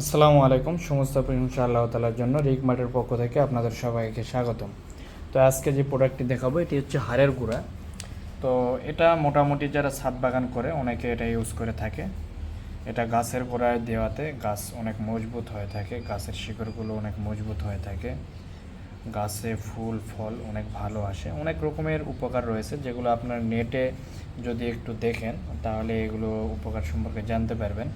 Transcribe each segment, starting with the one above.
আসসালামু আলাইকুম, সমস্ত প্রশংসা আল্লাহ তালার জন্য রিক মার্টের পক্ষ থেকে আপনাদের সবাইকে স্বাগতম। তো আজকে যে প্রোডাক্টটি দেখাবো, এটি হচ্ছে হাড়ের গুঁড়া। তো এটা মোটামুটি যারা ছাদ বাগান করে, অনেকে এটা ইউজ করে থাকে। এটা গাছের গোড়ায় দেওয়াতে গাছ অনেক মজবুত হয়ে থাকে, গাছের শিকড়গুলো অনেক মজবুত হয়ে থাকে। গাছে ফুল, ফল অনেক ভালো আসে। অনেক রকমের উপকার রয়েছে, যেগুলো আপনার নেটে যদি একটু দেখেন, তাহলে এগুলো উপকার সম্পর্কে জানতে পারবেন।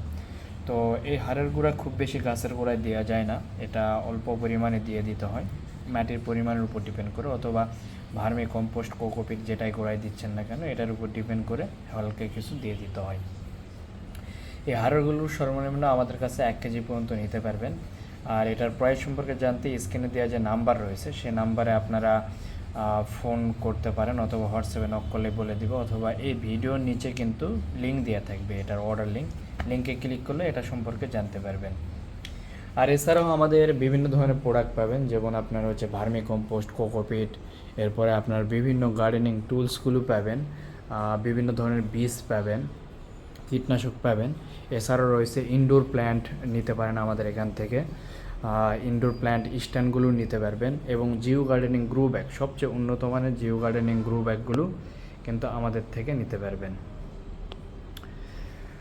তো এই হাড়ের গুঁড়া খুব বেশি গাছের গোড়ায় দেওয়া যায় না। এটা অল্প পরিমাণে দিয়ে দিতে হয়। মাটির পরিমাণের উপর ডিপেন্ড করে অথবা ভার্মি কম্পোস্ট, কোকোপিট যেটাই গোড়ায় দিচ্ছেন না কেন, এটার উপর ডিপেন্ড করে হালকা কিছু দিয়ে দিতে হয়। এই হাড়গুলোর সর্বনিম্ন আমাদের কাছে এক কেজি পর্যন্ত নিতে পারবেন। আর এটার প্রাইস সম্পর্কে জানতে স্ক্রিনে দেওয়া যে নাম্বার রয়েছে সেই নাম্বারে আপনারা ফোন করতে পারেন অথবা হোয়াটসঅ্যাপে নক করলে বলে দিব। অথবা এই ভিডিওর নিচে কিন্তু লিঙ্ক দেওয়া থাকবে, এটার অর্ডার লিঙ্ক লিঙ্কে ক্লিক করলে এটা সম্পর্কে জানতে পারবেন। আর এছাড়াও আমাদের বিভিন্ন ধরনের প্রোডাক্ট পাবেন, যেমন আপনার হচ্ছে ভার্মি কম্পোস্ট কোকোপিট এরপরে আপনার বিভিন্ন গার্ডেনিং টুলসগুলো পাবেন বিভিন্ন ধরনের বীজ পাবেন, কীটনাশক পাবেন। এছাড়াও রয়েছে ইনডোর প্ল্যান্ট নিতে পারেন আমাদের এখান থেকে ইনডোর প্ল্যান্ট স্ট্যান্ডগুলো নিতে পারবেন এবং জিও গার্ডেনিং গ্রু ব্যাগ সবচেয়ে উন্নত মানের জিও গার্ডেনিং গ্রু ব্যাগগুলো কিন্তু আমাদের থেকে নিতে পারবেন।